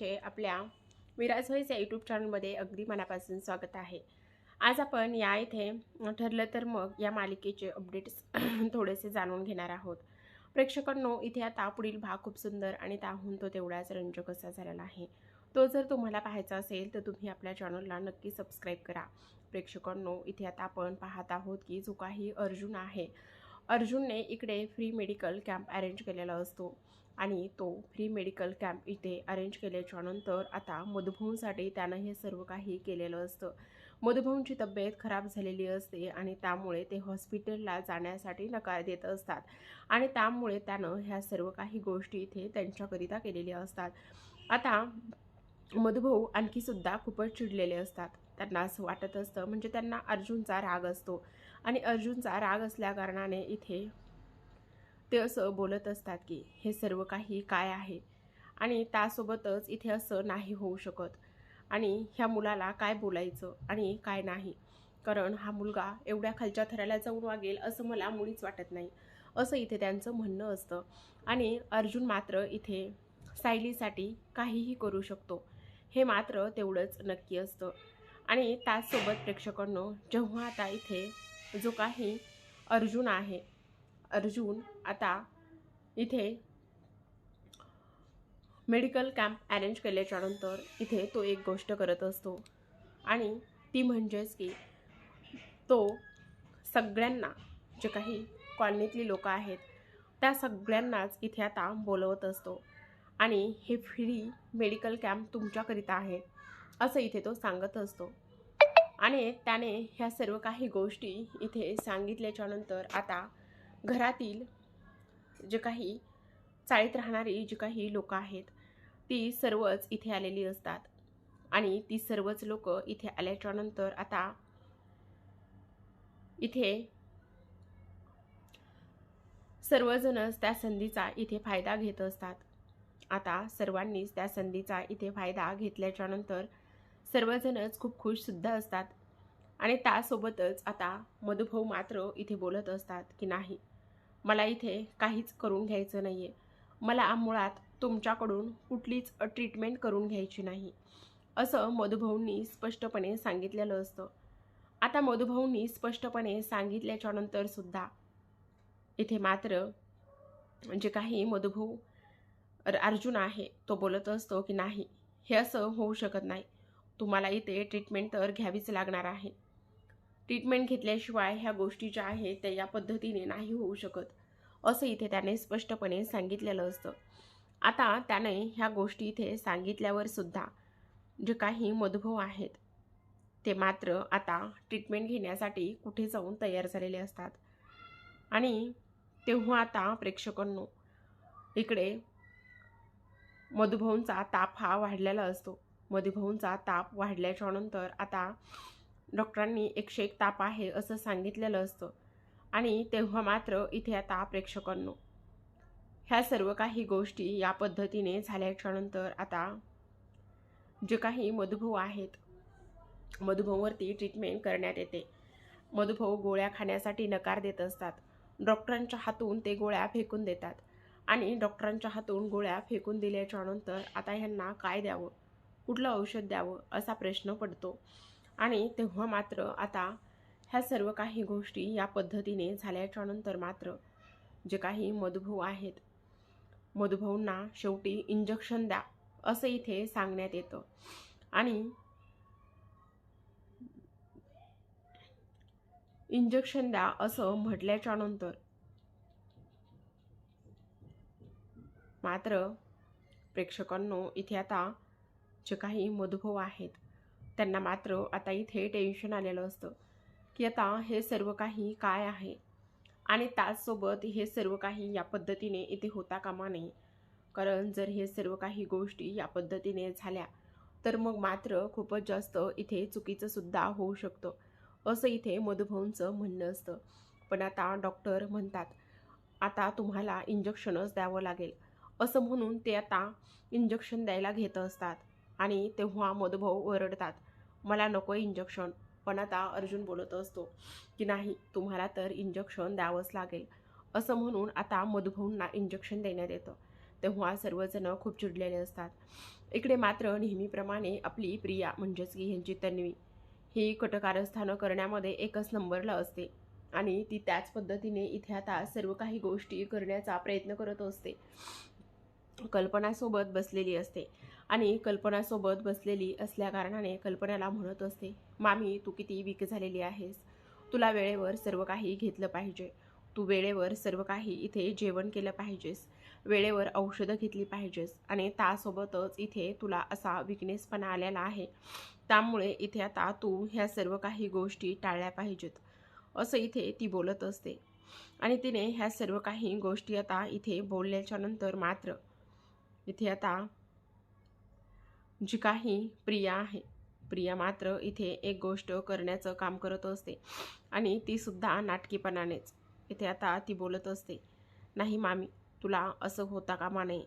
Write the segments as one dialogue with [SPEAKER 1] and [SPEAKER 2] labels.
[SPEAKER 1] चे आपल्या विराज व्हॉईस या यूट्यूब चॅनलमध्ये अगदी मनापासून स्वागत आहे. आज आपण या इथे ठरलं तर मग या मालिकेचे अपडेट्स थोडेसे जाणून घेणार आहोत. प्रेक्षकांनो इथे आता पुढील भाग खूप सुंदर आणि त्याहून तो तेवढाच रंजक असा झालेला आहे. तो जर तुम्हाला पाहायचा असेल तर तुम्ही आपल्या चॅनलला नक्की सबस्क्राईब करा. प्रेक्षकांनो इथे आता आपण पाहत आहोत की जो काही अर्जुन आहे अर्जुनने इकडे फ्री मेडिकल कॅम्प अरेंज केलेला असतो. आणि तो फ्री मेडिकल कॅम्प इथे अरेंज केल्याच्यानंतर आता मधुभाऊंसाठी त्यानं हे सर्व काही केलेलं असतं. मधुभाऊंची तब्येत खराब झालेली असते आणि त्यामुळे ते हॉस्पिटलला जाण्यासाठी नकार देत असतात. आणि त्यामुळे त्यानं ह्या सर्व काही गोष्टी इथे त्यांच्याकरिता केलेल्या असतात. आता मधुभाऊ आणखीसुद्धा खूपच चिडलेले असतात. त्यांना असं वाटत असतं म्हणजे त्यांना अर्जुनचा राग असतो. आणि अर्जुनचा राग असल्याकारणाने इथे ते असं बोलत असतात की हे सर्व काही काय आहे? आणि त्यासोबतच इथे असं नाही होऊ शकत. आणि ह्या मुलाला काय बोलायचं आणि काय नाही? कारण हा मुलगा एवढ्या खालच्या थराला जाऊन वागेल असं मला मुळीच वाटत नाही. असं इथे त्यांचं म्हणणं असतं. आणि अर्जुन मात्र इथे सायलीसाठी काहीही करू शकतो. हे मात्र तेवढंच नक्की असतं. आणि त्याचसोबत प्रेक्षकांनो जेव्हा आता इथे जो काही अर्जुन आहे. अर्जुन आता इथे मेडिकल कॅम्प अरेंज केल्याच्यानंतर इथे तो एक गोष्ट करत असतो. आणि ती म्हणजेच की तो सगळ्यांना जे काही कॉलनीतली लोकं आहेत त्या सगळ्यांनाच इथे आता बोलवत असतो. आणि हे फ्री मेडिकल कॅम्प तुमच्याकरिता आहे असं इथे तो सांगत असतो. आणि त्याने ह्या सर्व काही गोष्टी इथे सांगितल्याच्यानंतर आता घरातील जे काही चाळीत राहणारी जी काही लोकं आहेत ती सर्वच इथे आलेली असतात. आणि ती सर्वच लोक इथे आल्याच्यानंतर आता इथे सर्वजणच त्या संधीचा इथे फायदा घेत असतात. आता सर्वांनीच त्या संधीचा इथे फायदा घेतल्याच्यानंतर सर्वजणच खूप खुशसुद्धा असतात. आणि त्यासोबतच आता मधुभाऊ मात्र इथे बोलत असतात की नाही मला इथे काहीच करून घ्यायचं नाही आहे मला मुळात तुमच्याकडून कुठलीच ट्रीटमेंट करून घ्यायची नाही. असं मधुभाऊंनी स्पष्टपणे सांगितलेलं असतं. आता मधुभाऊंनी स्पष्टपणे सांगितल्याच्यानंतर सुद्धा इथे मात्र जे काही मधुभाऊ अर्जुन आहे तो बोलत असतो की नाही हे असं होऊ शकत नाही. तुम्हाला इथे ट्रीटमेंट तर घ्यावीच लागणार आहे. ट्रीटमेंट घेतल्याशिवाय ह्या गोष्टी ज्या आहेत त्या या पद्धतीने नाही होऊ शकत असं इथे त्याने स्पष्टपणे सांगितलेलं असतं. आता त्याने ह्या गोष्टी इथे सांगितल्यावर सुद्धा जे काही मधुभव आहेत ते मात्र आता ट्रीटमेंट घेण्यासाठी कुठे जाऊन तयार झालेले असतात. आणि तेव्हा आता प्रेक्षकांनो इकडे मधुभाऊंचा ताप हा वाढलेला असतो. मधुभाऊंचा ताप वाढल्याच्यानंतर आता डॉक्टरांनी एकशे एक ताप आहे असं सांगितलेलं असतं. आणि तेव्हा मात्र इथे आता प्रेक्षकांनो ह्या सर्व काही गोष्टी या पद्धतीने झाल्याच्यानंतर आता जे काही मधुभाऊ आहेत मधुभाऊवरती ट्रीटमेंट करण्यात येते. मधुभाऊ गोळ्या खाण्यासाठी नकार देत असतात. डॉक्टरांच्या हातून ते गोळ्या फेकून देतात. आणि डॉक्टरांच्या हातून गोळ्या फेकून दिल्याच्यानंतर आता ह्यांना काय द्यावं? कुठलं औषध द्यावं असा प्रश्न पडतो. आणि तेव्हा मात्र आता ह्या सर्व काही गोष्टी या पद्धतीने झाल्याच्यानंतर मात्र जे काही मधुभाऊ आहेत मधुभाऊंना शेवटी इंजेक्शन द्या असं इथे सांगण्यात येतं. आणि इंजेक्शन द्या असं म्हटल्याच्यानंतर मात्र प्रेक्षकांनो इथे आता जे काही मधुभाऊ आहेत त्यांना मात्र आता इथे टेन्शन आलेलं असतं की आता हे सर्व काही काय आहे? आणि त्याचसोबत हे सर्व काही या पद्धतीने इथे होता कामा नये. कारण जर हे सर्व काही गोष्टी या पद्धतीने झाल्या तर मग मात्र खूपच जास्त इथे चुकीचं सुद्धा होऊ शकतं असं इथे मधुभाऊंचं म्हणणं असतं. पण आता डॉक्टर म्हणतात आता तुम्हाला इंजेक्शनच द्यावं लागेल. असं म्हणून ते आता इंजेक्शन द्यायला घेत असतात. आणि तेव्हा मधुभाऊ ओरडतात मला नको इंजेक्शन. पण आता अर्जुन बोलत असतो की नाही तुम्हाला तर इंजेक्शन द्यावंच लागेल. असं म्हणून आता मधुभाऊंना इंजेक्शन देण्यात येतं. तेव्हा सर्वजण खूप चिडलेले असतात. इकडे मात्र नेहमीप्रमाणे आपली प्रिया म्हणजेच की ह्यांची तन्वी ही कटकारस्थानं करण्यामध्ये एकच नंबरला असते आणि ती त्याच पद्धतीने इथे आता सर्व काही गोष्टी करण्याचा प्रयत्न करत असते. कल्पनासोबत बसलेली असते. आणि कल्पनासोबत बसलेली असल्याकारणाने कल्पनाला म्हणत असते मामी तू किती वीक झालेली आहेस. तुला वेळेवर सर्व काही घेतलं पाहिजे. तू वेळेवर सर्व काही इथे जेवण केलं पाहिजेस. वेळेवर औषधं घेतली पाहिजेस. आणि त्यासोबतच इथे तुला असा विकनेसपणा आलेला आहे. त्यामुळे इथे आता तू ह्या सर्व काही गोष्टी टाळल्या पाहिजेत. असं इथे ती बोलत असते. आणि तिने ह्या सर्व काही गोष्टी आता इथे बोलल्याच्यानंतर मात्र इथे आता जी काही प्रिया आहे प्रिया मात्र इथे एक गोष्ट करण्याचं काम करत असते. आणि ती सुद्धा नाटकीपणानेच. इथे आता ती बोलत असते नाही मामी तुला असं होता कामा नये.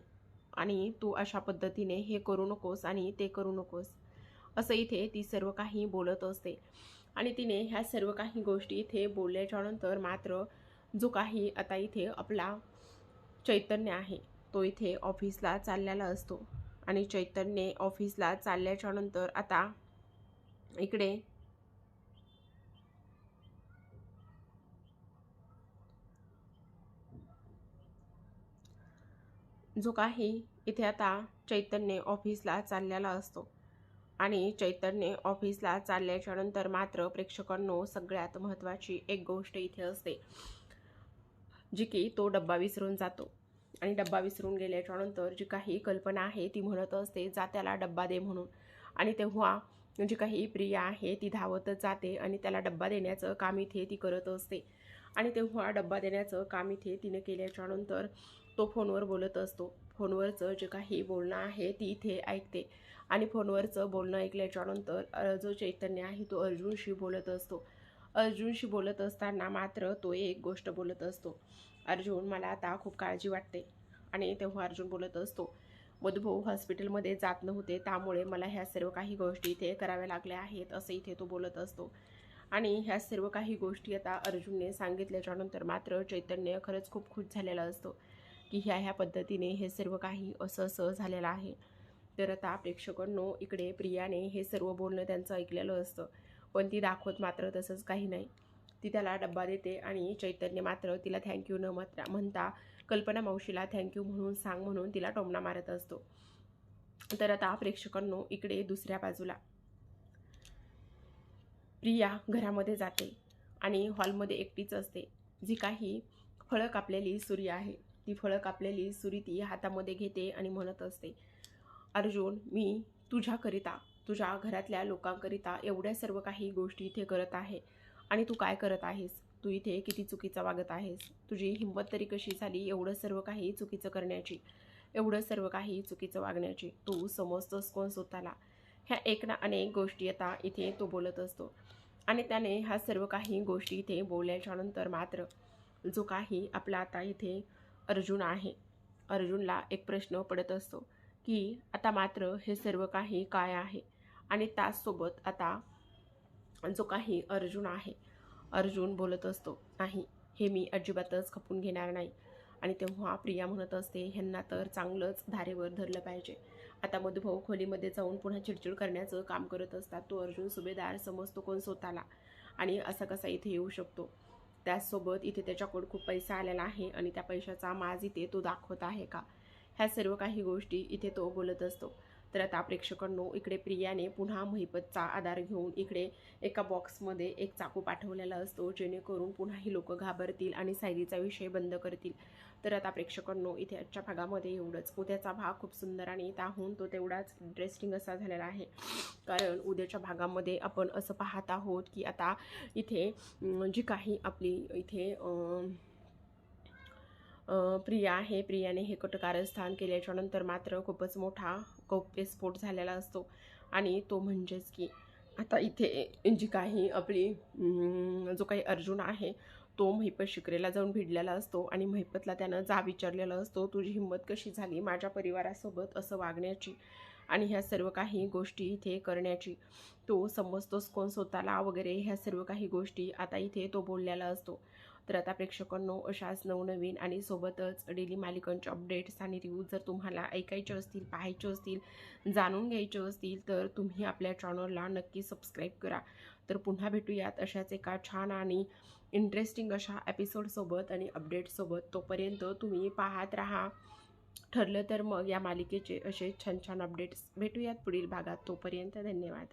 [SPEAKER 1] आणि तू अशा पद्धतीने हे करू नकोस आणि ते करू नकोस. असं इथे ती सर्व काही बोलत असते. आणि तिने ह्या सर्व काही गोष्टी इथे बोलल्याच्यानंतर मात्र जो काही आता इथे आपला चैतन्य आहे तो इथे ऑफिसला चाललेला असतो. आणि चैतन्य ऑफिसला चालल्याच्या नंतर आता इकडे जो काही इथे आता चैतन्य ऑफिसला चाललेला असतो. आणि चैतन्य ऑफिसला चालल्याच्या नंतर मात्र प्रेक्षकांनो सगळ्यात महत्त्वाची एक गोष्ट इथे असते जी की तो डब्बा विसरून जातो. आणि डब्बा विसरून गेल्याच्यानंतर जी काही कल्पना आहे ती म्हणत असते जा त्याला डब्बा दे म्हणून. आणि तेव्हा जी काही प्रिया आहे ती धावतच जाते आणि त्याला डब्बा देण्याचं काम इथे ती करत असते. आणि तेव्हा डब्बा देण्याचं काम इथे तिने केल्याच्यानंतर तो फोनवर बोलत असतो. फोनवरचं जे काही बोलणं आहे ती इथे ऐकते. आणि फोनवरचं बोलणं ऐकल्याच्यानंतर जो चैतन्य आहे तो अर्जुनशी बोलत असतो. अर्जुनशी बोलत असताना मात्र तो एक गोष्ट बोलत असतो. अर्जुन मला आता खूप काळजी वाटते. आणि तेव्हा अर्जुन बोलत असतो मधुभाऊ हॉस्पिटलमध्ये जात नव्हते त्यामुळे मला ह्या सर्व काही गोष्टी इथे कराव्या लागल्या आहेत असं इथे तो बोलत असतो. आणि ह्या सर्व काही गोष्टी आता अर्जुनने सांगितल्याच्यानंतर मात्र चैतन्य खरंच खूप खुश झालेला असतो की ह्या ह्या पद्धतीने हे सर्व काही असं असं झालेलं आहे. तर आता प्रेक्षकांनो इकडे प्रियाने हे सर्व बोलणं त्यांचं ऐकलेलं असतं. पण ती दाखवत मात्र तसंच काही नाही. ती त्याला डब्बा देते आणि चैतन्य मात्र तिला थँक्यू न मात्र म्हणता कल्पना मावशीला थँक्यू म्हणून सांग म्हणून तिला टोमणा मारत असतो. तर आता प्रेक्षकांनो इकडे दुसऱ्या बाजूला. प्रिया घरामध्ये जाते आणि हॉलमध्ये एकटीच असते. जी काही फळं कापलेली सुरी आहे ती फळं कापलेली सुरी ती हातामध्ये घेते आणि म्हणत असते अर्जुन मी तुझ्याकरिता तुझ्या घरातल्या लोकांकरिता एवढ्या सर्व काही गोष्टी इथे करत आहे. आणि तू काय करत आहेस? तू इथे किती चुकीचं वागत आहेस? तुझी हिंमत तरी कशी झाली एवढं सर्व काही चुकीचं करण्याची? एवढं सर्व काही चुकीचं वागण्याची? तू समजतोस कोण स्वतःला? ह्या एक ना अनेक गोष्टी आता इथे तो बोलत असतो. आणि त्याने ह्या सर्व काही गोष्टी इथे बोलल्याच्यानंतर मात्र जो काही आपला आता इथे अर्जुन आहे अर्जुनला एक प्रश्न पडत असतो की आता मात्र हे सर्व काही काय आहे? आणि त्याचसोबत आता जो काही अर्जुन आहे अर्जुन बोलत असतो नाही हे मी अजिबातच खपून घेणार नाही. आणि तेव्हा प्रिया म्हणत असते ह्यांना तर चांगलंच धारेवर धरलं पाहिजे. आता मधुभाऊ खोलीमध्ये जाऊन पुन्हा चिडचिड करण्याचं काम करत असतात तो अर्जुन सुभेदार समजतो कोण स्वतःला. आणि असा कसा इथे येऊ शकतो? त्याचसोबत इथे त्याच्याकडं खूप पैसा आलेला आहे आणि त्या पैशाचा माज इथे तो दाखवत आहे का? ह्या सर्व काही गोष्टी इथे तो बोलत असतो. तर आता प्रेक्षकांनो इकडे प्रियाने पुन्हा महिपतचा आधार घेऊन इकडे एका बॉक्समध्ये एक चाकू पाठवलेला असतो जेणेकरून पुन्हा ही लोक घाबरतील आणि सायलीचा विषय बंद करतील. तर आता प्रेक्षकांनो इथे आजच्या भागामध्ये एवढंच. उद्याचा भाग खूप सुंदर आणि त्याहून तो तेवढाच इंटरेस्टिंग असा झालेला आहे. कारण उद्याच्या भागामध्ये आपण असं पाहत आहोत की आता इथे जी काही आपली इथे प्रिया आहे. प्रियाने हे कटकारस्थान केल्याच्यानंतर मात्र खूपच मोठा गौप्यस्फोट झालेला असतो आणि तो म्हणजेच की आता इथे जी काही आपली जो काही अर्जुन आहे तो महिपत शिकरेला जाऊन भिडलेला असतो आणि महिपतला त्यानं जा विचारलेला असतो तुझी हिंमत कशी झाली माझ्या परिवारासोबत असं वागण्याची आणि ह्या सर्व काही गोष्टी इथे करण्याची? तो समजतोच कोण स्वतःला वगैरे ह्या सर्व काही गोष्टी आता इथे तो बोललेला असतो. तर आता प्रेक्षकांनो अशाच नवनवीन आणि सोबतच डेली मालिकांचे अपडेट्स आणि रिव्ह्यूज जर तुम्हाला ऐकायचे असतील पाहायचे असतील जाणून घ्यायचे असतील तर तुम्ही आपल्या चॅनलला नक्की सबस्क्राईब करा. तर पुन्हा भेटूयात अशाच एका छान आणि इंटरेस्टिंग अशा एपिसोडसोबत आणि अपडेटसोबत तोपर्यंत तुम्ही पाहत राहा. ठरलं तर मग या मालिकेचे असे छान छान अपडेट्स भेटूयात पुढील भागात. तोपर्यंत धन्यवाद.